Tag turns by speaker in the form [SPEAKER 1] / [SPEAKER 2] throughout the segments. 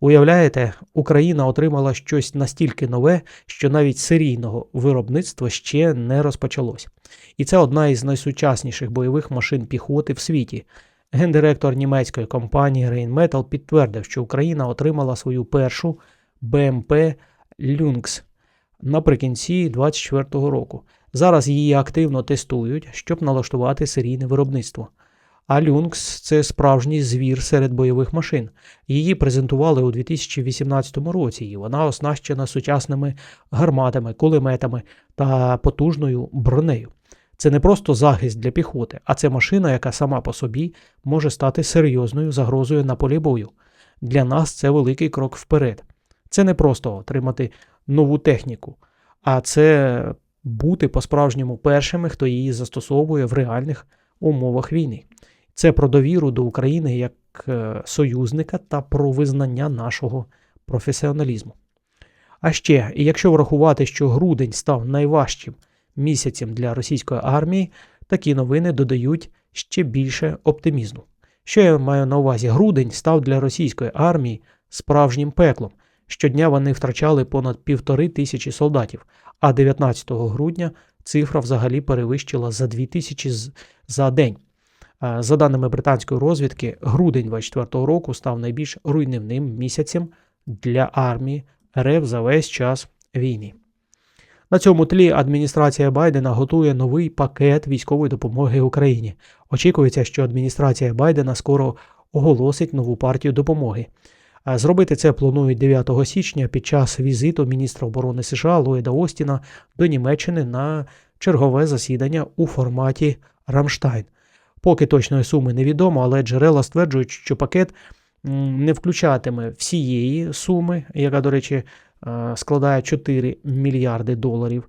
[SPEAKER 1] Уявляєте, Україна отримала щось настільки нове, що навіть серійного виробництва ще не розпочалось. І це одна із найсучасніших бойових машин піхоти в світі. Гендиректор німецької компанії Rheinmetall підтвердив, що Україна отримала свою першу БМП Lynx наприкінці 2024 року. Зараз її активно тестують, щоб налаштувати серійне виробництво. А Lynx – це справжній звір серед бойових машин. Її презентували у 2018 році, і вона оснащена сучасними гарматами, кулеметами та потужною бронею. Це не просто захист для піхоти, а це машина, яка сама по собі може стати серйозною загрозою на полі бою. Для нас це великий крок вперед. Це не просто отримати нову техніку, а це бути по-справжньому першими, хто її застосовує в реальних умовах війни. Це про довіру до України як е, союзника та про визнання нашого професіоналізму. А ще, якщо врахувати, що грудень став найважчим місяцем для російської армії, такі новини додають ще більше оптимізму. Що я маю на увазі? Грудень став для російської армії справжнім пеклом. Щодня вони втрачали понад півтори тисячі солдатів, а 19 грудня цифра взагалі перевищила за 2 тисячі за день. Е, За даними британської розвідки, грудень 24-го року став найбільш руйнівним місяцем для армії РФ за весь час війни. На цьому тлі адміністрація Байдена готує новий пакет військової допомоги Україні. Очікується, що адміністрація Байдена скоро оголосить нову партію допомоги. Е, Зробити це планують 9 січня під час візиту міністра оборони США Ллойда Остіна до Німеччини на чергове засідання у форматі Рамштайн. Поки точної суми невідомо, але джерела стверджують, що пакет не включатиме всієї суми, яка, до речі, е, складає 4 мільярди доларів,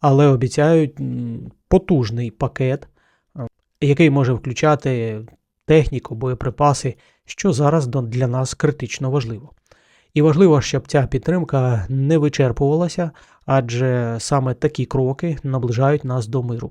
[SPEAKER 1] але обіцяють потужний пакет, е, який може включати техніку, боєприпаси, що зараз для нас критично важливо. І важливо, щоб ця підтримка не вичерпувалася, адже саме такі кроки наближають нас до миру.